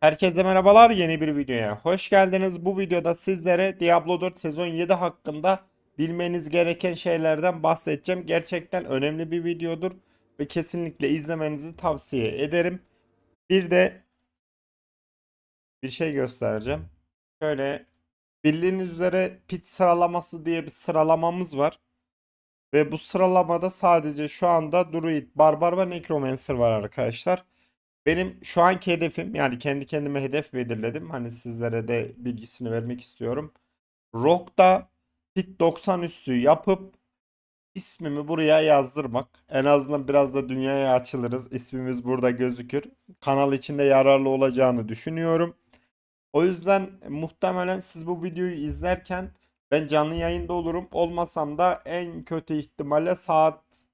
Herkese merhabalar yeni bir videoya. Hoş geldiniz. Bu videoda sizlere Diablo 4 sezon 7 hakkında bilmeniz gereken şeylerden bahsedeceğim. Gerçekten önemli bir videodur ve kesinlikle izlemenizi tavsiye ederim. Bir de bir şey göstereceğim. Şöyle bildiğiniz üzere pit sıralaması diye bir sıralamamız var. Ve bu sıralamada sadece şu anda Druid, Barbar ve Necromancer var arkadaşlar. Benim şu anki hedefim yani kendi kendime hedef belirledim. Hani sizlere de bilgisini vermek istiyorum. Rock'ta pit 90 üstü yapıp ismimi buraya yazdırmak. En azından biraz da dünyaya açılırız. İsmimiz burada gözükür. Kanal içinde yararlı olacağını düşünüyorum. O yüzden muhtemelen siz bu videoyu izlerken ben canlı yayında olurum. Olmasam da en kötü ihtimalle saat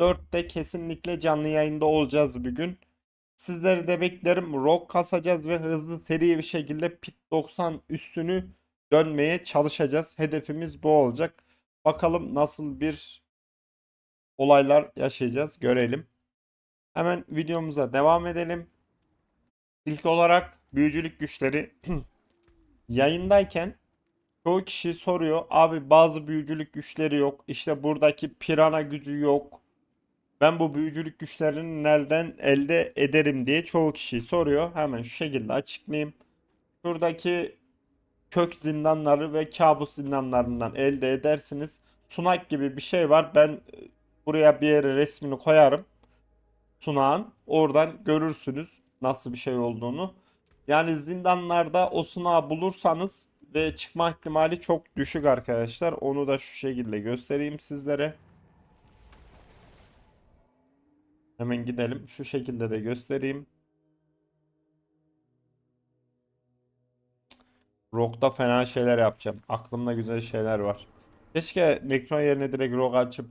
4'te kesinlikle canlı yayında olacağız bir gün. Sizleri de beklerim. Rock kasacağız ve hızlı seri bir şekilde pit 90 üstünü dönmeye çalışacağız. Hedefimiz bu olacak. Bakalım nasıl bir olaylar yaşayacağız görelim. Hemen videomuza devam edelim. İlk olarak büyücülük güçleri yayındayken çoğu kişi soruyor abi bazı büyücülük güçleri yok. İşte buradaki pirana gücü yok. Ben bu büyücülük güçlerini nereden elde ederim diye çoğu kişi soruyor. Hemen şu şekilde açıklayayım. Şuradaki kök zindanları ve kabus zindanlarından elde edersiniz. Sunak gibi bir şey var. Ben e, buraya bir yere resmini koyarım. Sunağın. Oradan görürsünüz nasıl bir şey olduğunu. Yani zindanlarda o sunağı bulursanız ve çıkma ihtimali çok düşük arkadaşlar. Onu da şu şekilde göstereyim sizlere. Hemen gidelim. Şu şekilde de göstereyim. Rock'ta fena şeyler yapacağım. Aklımda güzel şeyler var. Keşke Necron yerine direkt Rock açıp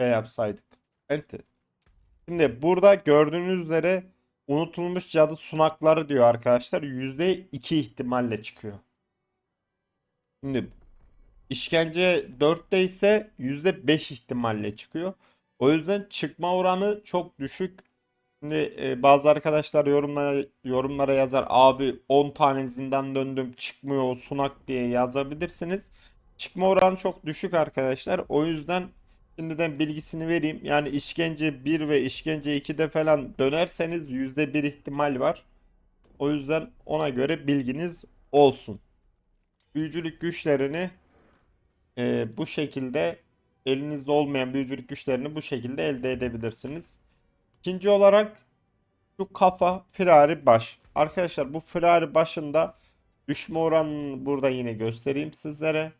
şey yapsaydık. Ente. Şimdi burada gördüğünüz üzere unutulmuş cadı sunakları diyor arkadaşlar. %2 ihtimalle çıkıyor. Şimdi işkence 4'te ise %5 ihtimalle çıkıyor. O yüzden çıkma oranı çok düşük. Şimdi e, bazı arkadaşlar yorumlara yorumlara yazar abi 10 tane zindan döndüm çıkmıyor o sunak diye yazabilirsiniz. Çıkma oranı çok düşük arkadaşlar. O yüzden şimdiden bilgisini vereyim. Yani işkence 1 ve işkence 2'de falan dönerseniz %1 ihtimal var. O yüzden ona göre bilginiz olsun. Büyücülük güçlerini e, bu şekilde elinizde olmayan büyücülük güçlerini bu şekilde elde edebilirsiniz. İkinci olarak şu kafa firari baş. Arkadaşlar bu firari başında düşme oranını burada yine göstereyim sizlere.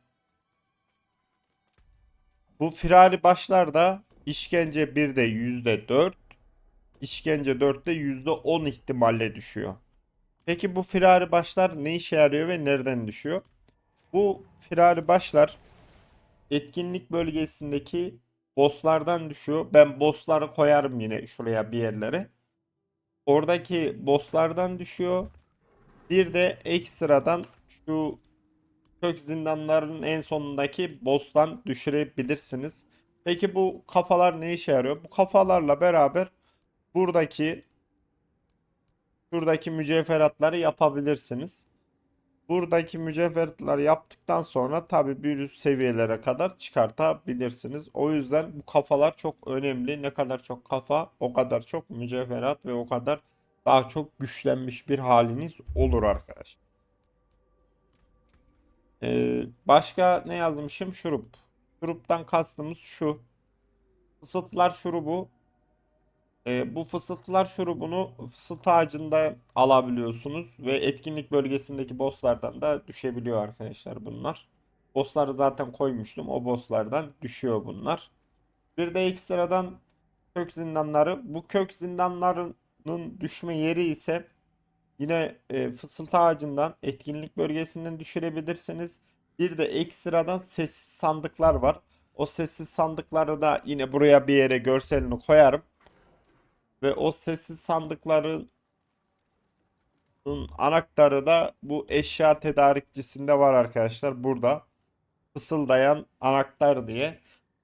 Bu firari başlarda işkence 1'de %4, işkence 4'te %10 ihtimalle düşüyor. Peki bu firari başlar ne işe yarıyor ve nereden düşüyor? Bu firari başlar etkinlik bölgesindeki bosslardan düşüyor. Ben bossları koyarım yine şuraya bir yerlere. Oradaki bosslardan düşüyor. Bir de ekstradan şu kök zindanların en sonundaki boss'tan düşürebilirsiniz. Peki bu kafalar ne işe yarıyor? Bu kafalarla beraber buradaki şuradaki mücevheratları yapabilirsiniz. Buradaki mücevherler yaptıktan sonra tabi bir üst seviyelere kadar çıkartabilirsiniz. O yüzden bu kafalar çok önemli. Ne kadar çok kafa o kadar çok mücevherat ve o kadar daha çok güçlenmiş bir haliniz olur arkadaşlar. Ee, başka ne yazmışım? Şurup. Şuruptan kastımız şu. Fısıltılar şurubu e, bu fısıltılar şurubunu fısıltı ağacından alabiliyorsunuz ve etkinlik bölgesindeki bosslardan da düşebiliyor arkadaşlar bunlar. Bossları zaten koymuştum. O bosslardan düşüyor bunlar. Bir de ekstradan kök zindanları. Bu kök zindanlarının düşme yeri ise yine e, fısıltı ağacından etkinlik bölgesinden düşürebilirsiniz. Bir de ekstradan sessiz sandıklar var. O sessiz sandıkları da yine buraya bir yere görselini koyarım. Ve o sessiz sandıkların anahtarı da bu eşya tedarikçisinde var arkadaşlar. Burada fısıldayan anahtar diye.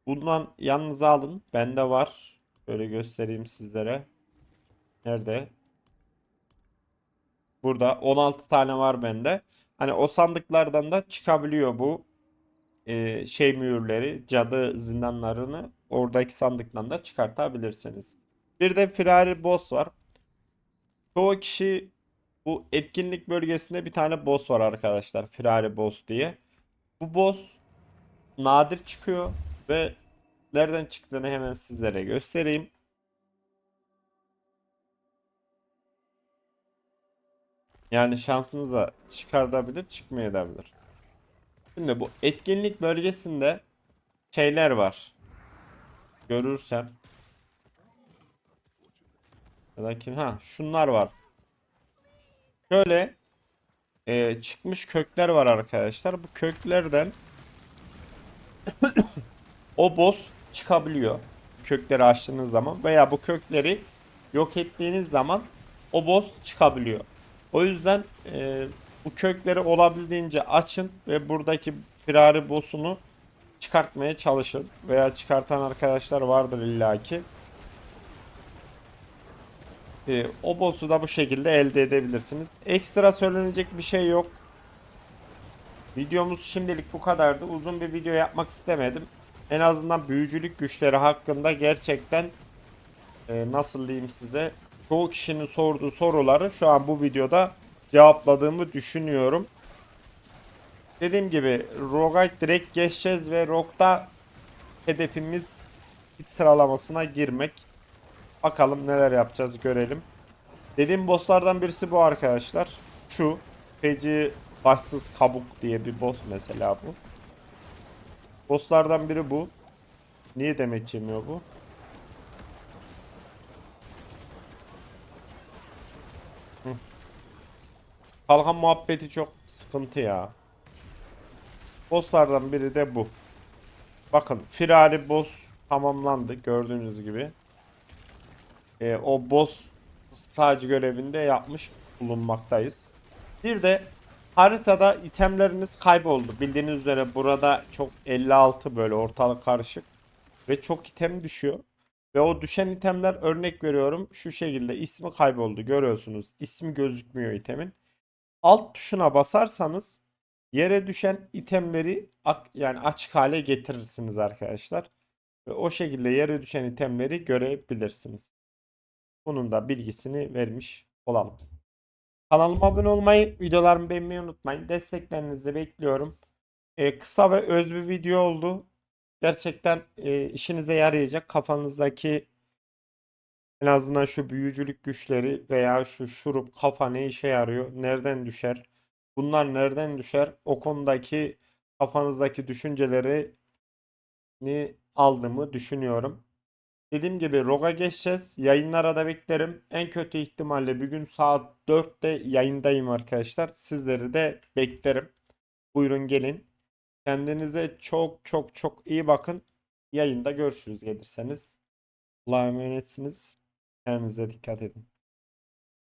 Bundan yanınıza alın. Bende var. Böyle göstereyim sizlere. Nerede? Burada 16 tane var bende. Hani o sandıklardan da çıkabiliyor bu e, şey mühürleri, cadı zindanlarını oradaki sandıktan da çıkartabilirsiniz. Bir de firari boss var. Çoğu kişi bu etkinlik bölgesinde bir tane boss var arkadaşlar. Firari boss diye. Bu boss nadir çıkıyor ve nereden çıktığını hemen sizlere göstereyim. Yani şansınıza çıkartabilir, çıkmayabilir. Şimdi bu etkinlik bölgesinde şeyler var. Görürsem. Ya da kim? Ha, şunlar var. Şöyle e, çıkmış kökler var arkadaşlar. Bu köklerden o boss çıkabiliyor. Kökleri açtığınız zaman veya bu kökleri yok ettiğiniz zaman o boss çıkabiliyor. O yüzden e, bu kökleri olabildiğince açın ve buradaki firari boss'unu çıkartmaya çalışın. Veya çıkartan arkadaşlar vardır illaki. E, o boss'u da bu şekilde elde edebilirsiniz. Ekstra söylenecek bir şey yok. Videomuz şimdilik bu kadardı. Uzun bir video yapmak istemedim. En azından büyücülük güçleri hakkında gerçekten e, nasıl diyeyim size çoğu kişinin sorduğu soruları şu an bu videoda cevapladığımı düşünüyorum. Dediğim gibi Rogue'ya direkt geçeceğiz ve Rogue'da hedefimiz hit sıralamasına girmek. Bakalım neler yapacağız görelim. Dediğim bosslardan birisi bu arkadaşlar. Şu feci başsız kabuk diye bir boss mesela bu. Bosslardan biri bu. Niye demet yemiyor bu? Hı. Kalkan muhabbeti çok sıkıntı ya. Bosslardan biri de bu. Bakın firari boss tamamlandı gördüğünüz gibi. Ee, o boss staj görevinde yapmış bulunmaktayız. Bir de haritada itemleriniz kayboldu. Bildiğiniz üzere burada çok 56 böyle ortalık karışık ve çok item düşüyor. Ve o düşen itemler örnek veriyorum şu şekilde ismi kayboldu görüyorsunuz. İsmi gözükmüyor itemin. Alt tuşuna basarsanız yere düşen itemleri yani açık hale getirirsiniz arkadaşlar. Ve o şekilde yere düşen itemleri görebilirsiniz. Bunun da bilgisini vermiş olalım. Kanalıma abone olmayı, videolarımı beğenmeyi unutmayın. Desteklerinizi bekliyorum. Ee, kısa ve öz bir video oldu. Gerçekten e, işinize yarayacak. Kafanızdaki en azından şu büyücülük güçleri veya şu şurup kafa ne işe yarıyor? Nereden düşer? Bunlar nereden düşer? O konudaki kafanızdaki düşünceleri ni aldığımı düşünüyorum. Dediğim gibi Roga geçeceğiz. Yayınlara da beklerim. En kötü ihtimalle bir gün saat 4'te yayındayım arkadaşlar. Sizleri de beklerim. Buyurun gelin. Kendinize çok çok çok iyi bakın. Yayında görüşürüz gelirseniz. Allah'a emanetsiniz. Kendinize dikkat edin.